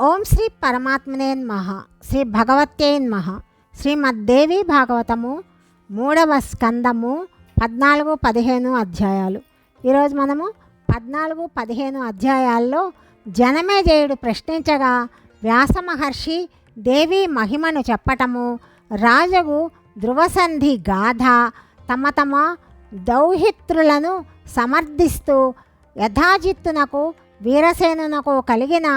ఓం శ్రీ పరమాత్మనే మహ శ్రీ భగవత్యే మహ శ్రీమద్దేవి భాగవతము మూడవ స్కందము పద్నాలుగు పదిహేను అధ్యాయాలు. ఈరోజు మనము పద్నాలుగు పదిహేను అధ్యాయాల్లో జనమేజయుడు ప్రశ్నించగా వ్యాస మహర్షి దేవి మహిమను చెప్పటము రాజగు ధ్రువసంధి గాథ తమ తమ దౌహిత్రులను సమర్థిస్తూ యథాజిత్తునకు వీరసేనునకు కలిగిన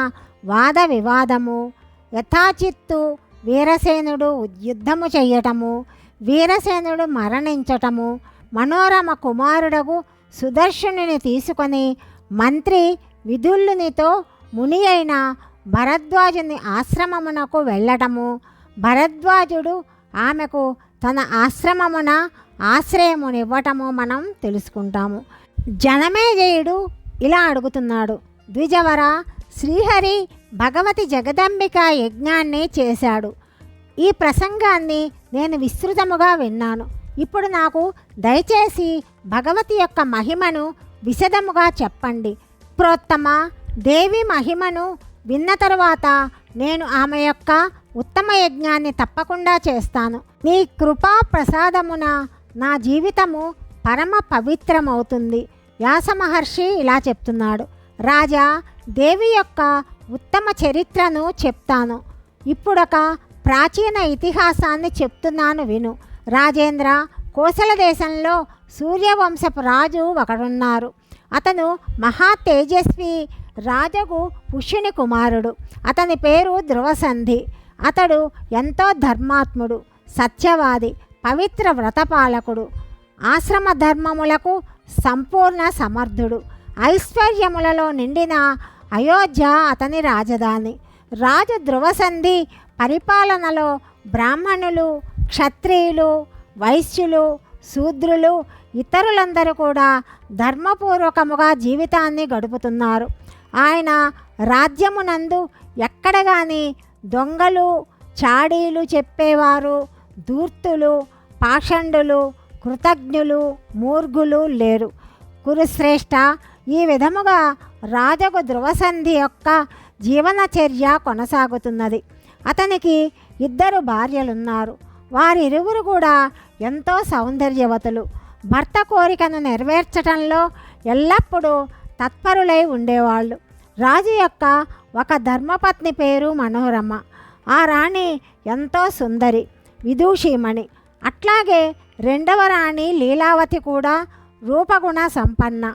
వాద వివాదము యథాచిత్తు వీరసేనుడు యుద్ధము చేయటము వీరసేనుడు మరణించటము మనోరమ కుమారుడగు సుదర్శనుని తీసుకొని మంత్రి విధుల్లునితో ముని అయిన భరద్వాజుని ఆశ్రమమునకు వెళ్ళటము. భరద్వాజుడు ఆమెకు తన ఆశ్రమమున ఆశ్రయమునివ్వటము మనం తెలుసుకుంటాము. జనమేజయుడు ఇలా అడుగుతున్నాడు. ద్విజవర శ్రీహరి భగవతి జగదంబిక యజ్ఞాన్ని చేశాడు. ఈ ప్రసంగాన్ని నేను విస్తృతముగా విన్నాను. ఇప్పుడు నాకు దయచేసి భగవతి యొక్క మహిమను విశదముగా చెప్పండి. ప్రోత్తమ దేవి మహిమను విన్న తరువాత నేను ఆమె యొక్క ఉత్తమ యజ్ఞాన్ని తప్పకుండా చేస్తాను. నీ కృపా ప్రసాదమున నా జీవితము పరమ పవిత్రమవుతుంది. వ్యాస మహర్షి ఇలా చెప్తున్నాడు. రాజా దేవి యొక్క ఉత్తమ చరిత్రను చెప్తాను. ఇప్పుడొక ప్రాచీన ఇతిహాసాన్ని చెప్తున్నాను విను. రాజేంద్ర కోసల దేశంలో సూర్యవంశపు రాజు ఒకడున్నారు. అతను మహా తేజస్వి రాజగు పుష్యుని కుమారుడు. అతని పేరు ధ్రువసంధి. అతడు ఎంతో ధర్మాత్ముడు సత్యవాది పవిత్ర వ్రతపాలకుడు ఆశ్రమ ధర్మములకు సంపూర్ణ సమర్థుడు. ఐశ్వర్యములలో నిండిన అయోధ్య అతని రాజధాని. రాజు ధ్రువసంధి పరిపాలనలో బ్రాహ్మణులు క్షత్రియులు వైశ్యులు శూద్రులు ఇతరులందరూ కూడా ధర్మపూర్వకముగా జీవితాన్ని గడుపుతున్నారు. ఆయన రాజ్యమునందు ఎక్కడ కానీ దొంగలు చాడీలు చెప్పేవారు ధూర్తులు పాషండులు కృతజ్ఞులు మూర్ఘులు లేరు. కురుశ్రేష్ఠ ఈ విధముగా రాజకు ధ్రువసంధి యొక్క జీవనచర్య కొనసాగుతున్నది. అతనికి ఇద్దరు భార్యలున్నారు. వారిరువురు కూడా ఎంతో సౌందర్యవతులు. భర్త కోరికను నెరవేర్చటంలో ఎల్లప్పుడూ తత్పరులై ఉండేవాళ్ళు. రాజు యొక్క ఒక ధర్మపత్ని పేరు మనోరమ. ఆ రాణి ఎంతో సుందరి విదూషీమణి. అట్లాగే రెండవ రాణి లీలావతి కూడా రూపగుణ సంపన్న.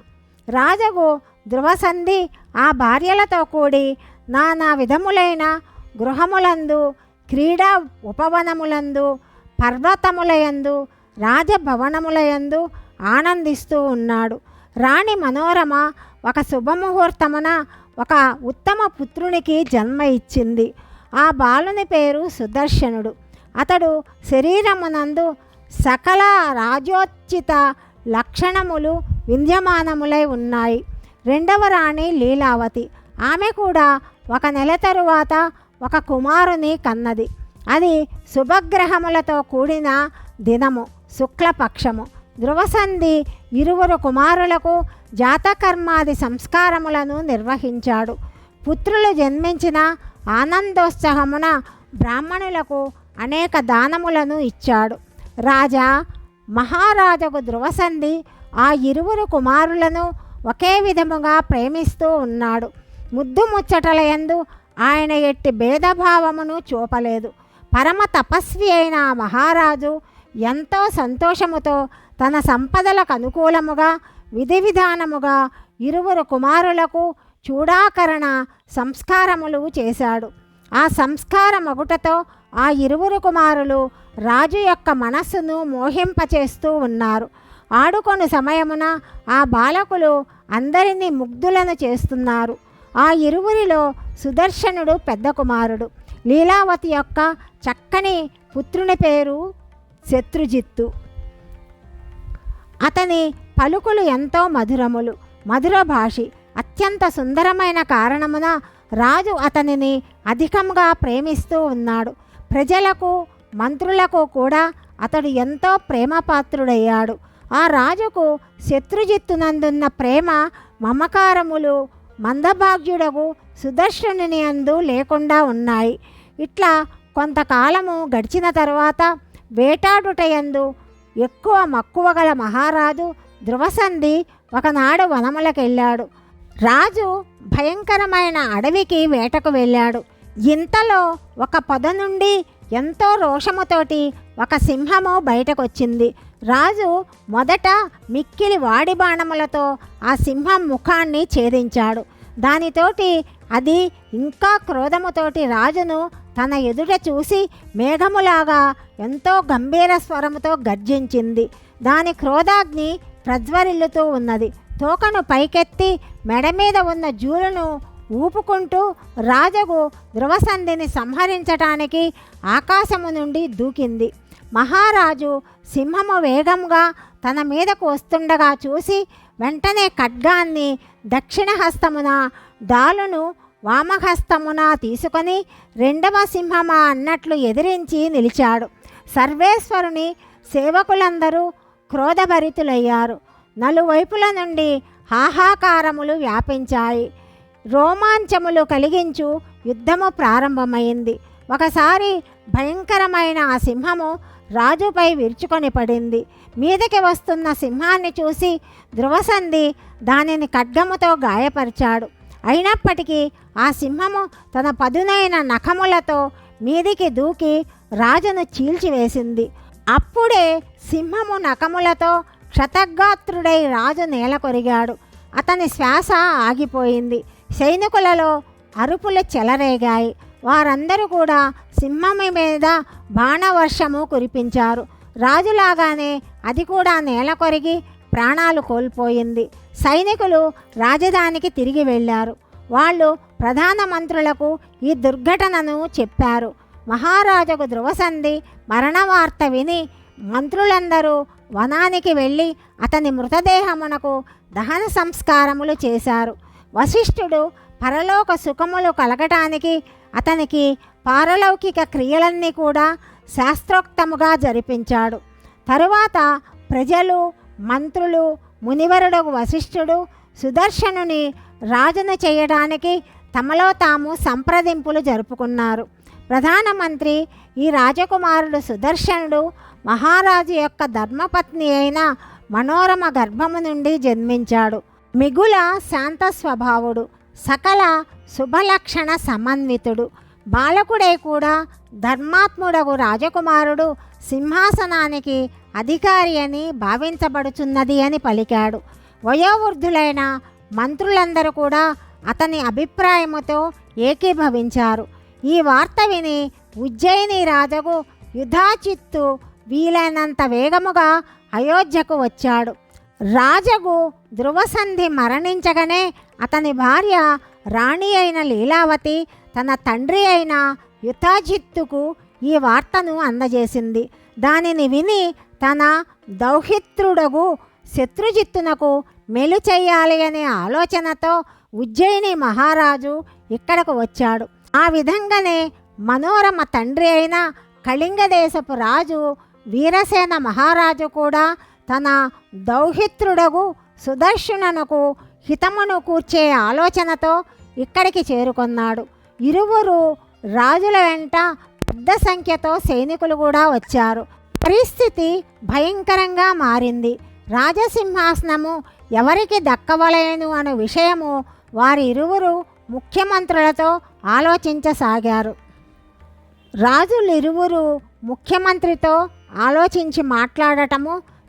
రాజగు ధ్రువసంధి ఆ భార్యలతో కూడి నానా విధములైన గృహములందు క్రీడా ఉపవనములందు పర్వతములయందు రాజభవనములయందు ఆనందిస్తూ ఉన్నాడు. రాణి మనోరమ ఒక శుభముహూర్తమున ఒక ఉత్తమ పుత్రునికి జన్మ ఇచ్చింది. ఆ బాలుని పేరు సుదర్శనుడు. అతడు శరీరమునందు సకల రాజోచిత లక్షణములు విద్యమానములై ఉన్నాయి. రెండవ రాణి లీలావతి. ఆమె కూడా ఒక నెల తరువాత ఒక కుమారుని కన్నది. అది శుభగ్రహములతో కూడిన దినము శుక్లపక్షము. ధ్రువసంధి ఇరువురు కుమారులకు జాతకర్మాది సంస్కారములను నిర్వహించాడు. పుత్రులు జన్మించిన ఆనందోత్సాహమున బ్రాహ్మణులకు అనేక దానములను ఇచ్చాడు. రాజా మహారాజకు ధ్రువసంధి ఆ ఇరువురు కుమారులను ఒకే విధముగా ప్రేమిస్తూ ఉన్నాడు. ముద్దు ముచ్చటల ఎందు ఆయన ఎట్టి భేదభావమును చూపలేదు. పరమ తపస్వి అయిన ఆ మహారాజు ఎంతో సంతోషముతో తన సంపదలకు అనుకూలముగా విధి విధానముగా ఇరువురు కుమారులకు చూడాకరణ సంస్కారములు చేశాడు. ఆ సంస్కారమగుటతో ఆ ఇరువురు కుమారులు రాజు యొక్క మనస్సును మోహింపచేస్తూ ఉన్నారు. ఆడుకొని సమయమున ఆ బాలకులు అందరినీ ముగ్ధులను చేస్తున్నారు. ఆ ఇరువురిలో సుదర్శనుడు పెద్ద కుమారుడు. లీలావతి యొక్క చక్కని పుత్రుని పేరు శత్రుజిత్తు. అతని పలుకులు ఎంతో మధురములు. మధుర భాషి. అత్యంత సుందరమైన కారణమున రాజు అతనిని అధికంగా ప్రేమిస్తూ ఉన్నాడు. ప్రజలకు మంత్రులకు కూడా అతడు ఎంతో ప్రేమపాత్రుడయ్యాడు. ఆ రాజుకు శత్రుజిత్తునందున్న ప్రేమ మమకారములు మందభాగ్యుడగు సుదర్శనుని అందు లేకుండా ఉన్నాయి. ఇట్లా కొంతకాలము గడిచిన తర్వాత వేటాడుటయందు ఎక్కువ మక్కువ గల మహారాజు ధ్రువసంధి ఒకనాడు వనములకెళ్ళాడు. రాజు భయంకరమైన అడవికి వేటకు వెళ్ళాడు. ఇంతలో ఒక పొద నుండి ఎంతో రోషముతోటి ఒక సింహము బయటకొచ్చింది. రాజు మొదట మిక్కిలి వాడి బాణములతో ఆ సింహం ముఖాన్ని ఛేదించాడు. దానితోటి అది ఇంకా క్రోధముతోటి రాజును తన ఎదుట చూసి మేఘములాగా ఎంతో గంభీర స్వరముతో గర్జించింది. దాని క్రోధాగ్ని ప్రజ్వరిల్లుతూ ఉన్నది. తోకను పైకెత్తి మెడ మీద ఉన్న జూలును ఊపుకుంటూ రాజగు ధ్రువసంధిని సంహరించటానికి ఆకాశము నుండి దూకింది. మహారాజు సింహము వేగంగా తన మీదకు వస్తుండగా చూసి వెంటనే ఖడ్గాన్ని దక్షిణ హస్తమున డాలును వామహస్తమున తీసుకొని రెండవ సింహమా అన్నట్లు ఎదిరించి నిలిచాడు. సర్వేశ్వరుని సేవకులందరూ క్రోధభరితులయ్యారు. నలువైపుల నుండి హాహాకారములు వ్యాపించాయి. రోమాంచములు కలిగించు యుద్ధము ప్రారంభమైంది. ఒకసారి భయంకరమైన ఆ సింహము రాజుపై విరుచుకొని పడింది. మీదకి వస్తున్న సింహాన్ని చూసి ధ్రువసంధి దానిని ఖడ్గముతో గాయపరిచాడు. అయినప్పటికీ ఆ సింహము తన పదునైన నఖములతో మీదికి దూకి రాజును చీల్చివేసింది. అప్పుడే సింహము నఖములతో క్షతగాత్రుడై రాజు నేల కొరిగాడు అతని శ్వాస ఆగిపోయింది. సైనికులలో అరుపులు చెలరేగాయి. వారందరూ కూడా సింహమి మీద బాణవర్షము కురిపించారు. రాజులాగానే అది కూడా నేల కొరిగి ప్రాణాలు కోల్పోయింది. సైనికులు రాజధానికి తిరిగి వెళ్ళారు. వాళ్ళు ప్రధానమంత్రులకు ఈ దుర్ఘటనను చెప్పారు. మహారాజుకు ధ్రువసంధి మరణ వార్త విని మంత్రులందరూ వనానికి వెళ్ళి అతని మృతదేహమునకు దహన సంస్కారములు చేశారు. వశిష్ఠుడు పరలోక సుఖములు కలగటానికి అతనికి పారలౌకిక క్రియలన్నీ కూడా శాస్త్రోక్తముగా జరిపించాడు. తరువాత ప్రజలు మంత్రులు మునివరుడు వశిష్ఠుడు సుదర్శనుని రాజును చేయడానికి తమలో తాము సంప్రదింపులు జరుపుకున్నారు. ప్రధానమంత్రి ఈ రాజకుమారుడు సుదర్శనుడు మహారాజు యొక్క ధర్మపత్ని అయిన మనోరమ గర్భము నుండి జన్మించాడు. మిగుల శాంత స్వభావుడు సకల శుభలక్షణ సమన్వితుడు బాలకుడే కూడా ధర్మాత్ముడగు రాజకుమారుడు సింహాసనానికి అధికారి అని భావించబడుచున్నది అని పలికాడు. వయోవృద్ధులైన మంత్రులందరూ కూడా అతని అభిప్రాయముతో ఏకీభవించారు. ఈ వార్త విని ఉజ్జయిని రాజగు యుధాచిత్తు వీలైనంత వేగముగా అయోధ్యకు వచ్చాడు. రాజగు ధ్రువసంధి మరణించగానే అతని భార్య రాణి అయిన లీలావతి తన తండ్రి అయిన యుతాజిత్తుకు ఈ వార్తను అందజేసింది. దానిని విని తన దౌహిత్రుడగు శత్రుజిత్తునకు మెలు చేయాలి అనే ఆలోచనతో ఉజ్జయిని మహారాజు ఇక్కడకు వచ్చాడు. ఆ విధంగానే మనోరమ తండ్రి అయిన కళింగ దేశపు రాజు వీరసేన మహారాజు కూడా తన దౌహిత్రుడగు సుదర్శనకు హితమును కూర్చే ఆలోచనతో ఇక్కడికి చేరుకున్నాడు. ఇరువురు రాజుల వెంట పెద్ద సంఖ్యతో సైనికులు కూడా వచ్చారు. పరిస్థితి భయంకరంగా మారింది. రాజసింహాసనము ఎవరికి దక్కవలేను అనే విషయము వారి ఇరువురు ముఖ్యమంత్రులతో ఆలోచించసాగారు. రాజులిరువురు ముఖ్యమంత్రితో ఆలోచించి మాట్లాడటము